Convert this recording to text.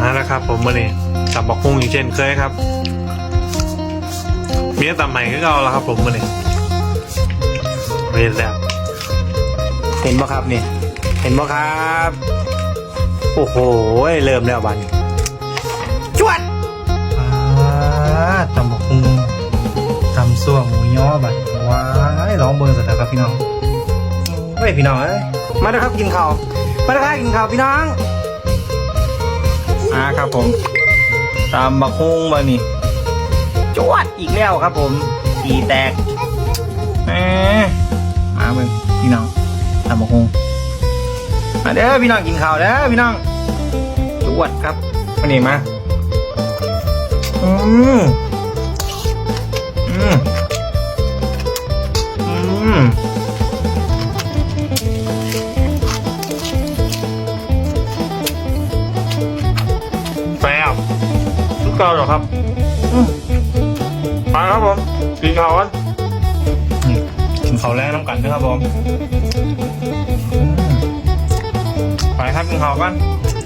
นั่นแหละครับ ผมมื่อนี้ตับบักฮุ่งอีกเช่นเคยครับเมียตำใหม่ก็เอาแล้วครับ ผมมื่อนี้เรียนแล้วเห็นบ่ครับนี่ เห็นบ่ครับ โอ้โหเริ่มแล้วบัดนจวดอ่าตำบักหุ่งตำส่วงหมูย่อบัดว้ายร้องเบอร์สุดแล้วครับพี่น้องเฮ้ยพี่น้องเอ้ยมาเด้อครับกินข้าวมาเด้อครับกินข้าวพี่น้องอ่า ครับผม ตามบักฮุ้งมานี่จวดอีกแล้วครับผมสีแตกแหมมาเบิ่งพี่น้องตำบักหุ่งมาเด้อพี่น้องกินข้าวเด้อพี่น้องจวดครับมานี่มาอืม ซ่บทุกเกาเหรอครับอืมไปครับผมกินข้าวกันนี่กินข้าวแรงน้ำกันด้วยครับผมอืมไปครับกินข้าวกันค